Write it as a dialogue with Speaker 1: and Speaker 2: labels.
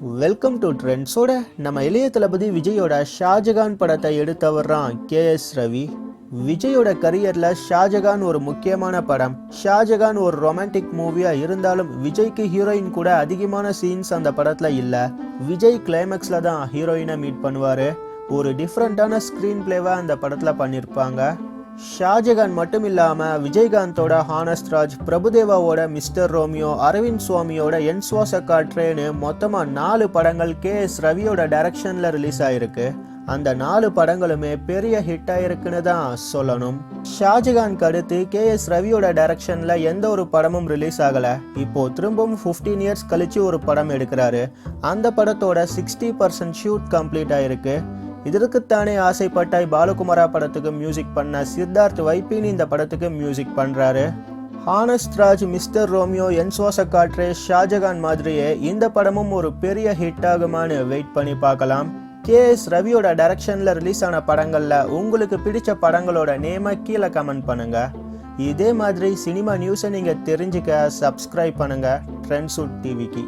Speaker 1: Welcome to ட்ரெண்ட்ஸோட நம்ம இளைய தளபதி விஜயோட ஷாஜகான் படத்தை எடுத்தவர்றான் கே எஸ் ரவி. விஜயோட கரியர்ல ஷாஜகான் ஒரு முக்கியமான படம். ஷாஜகான் ஒரு ரொமான்டிக் மூவியா இருந்தாலும் விஜய்க்கு ஹீரோயின் கூட அதிகமான சீன்ஸ் அந்த படத்துல இல்ல. விஜய் கிளைமேக்ஸ்ல தான் ஹீரோயினை மீட் பண்ணுவாரு. ஒரு டிஃப்ரெண்டான ஸ்க்ரீன் பிளேவை அந்த படத்துல பண்ணியிருப்பாங்க ஷாஜகான் மட்டும் இல்லாமல் விஜயகாந்தோட ஹானஸ்ட் ராஜ் பிரபுதேவாவோட மிஸ்டர் ரோமியோ அரவிந்த் சுவாமியோட என் சுவாச காற்றேன்னு மொத்தமாக நாலு படங்கள் கே எஸ் ரவியோட டைரக்ஷனில் ரிலீஸ் ஆயிருக்கு. அந்த நாலு படங்களுமே பெரிய ஹிட் ஆயிருக்குன்னு தான் சொல்லணும். ஷாஜகான்க்கு அடுத்து கே எஸ் ரவியோட டைரக்ஷனில் எந்த ஒரு படமும் ரிலீஸ் ஆகலை. இப்போது திரும்பவும் 15 இயர்ஸ் கழித்து ஒரு படம் எடுக்கிறாரு. அந்த படத்தோட சிக்ஸ்டி பர்சன்ட் ஷூட் கம்ப்ளீட் ஆயிருக்கு. இதற்குத்தானே ஆசைப்பட்டாய் பாலகுமாரா படத்துக்கு மியூசிக் பண்ண சித்தார்த் வைப்பின் இந்த படத்துக்கு மியூசிக் பண்ணுறாரு honest Raj mister Romeo En Swasa Kaatre Shahjahan மாதிரியே இந்த படமும் ஒரு பெரிய ஹிட் ஆகுமான்னு வெயிட் பண்ணி பார்க்கலாம். கே எஸ் ரவியோட டைரக்ஷனில் ரிலீஸ் ஆன படங்களில் உங்களுக்கு பிடிச்ச படங்களோட நேமை கீழே கமெண்ட் பண்ணுங்கள் இதே மாதிரி சினிமா நியூஸை நீங்கள் தெரிஞ்சுக்க சப்ஸ்கிரைப் பண்ணுங்கள் ட்ரெண்ட்ஸுட் டிவிக்கு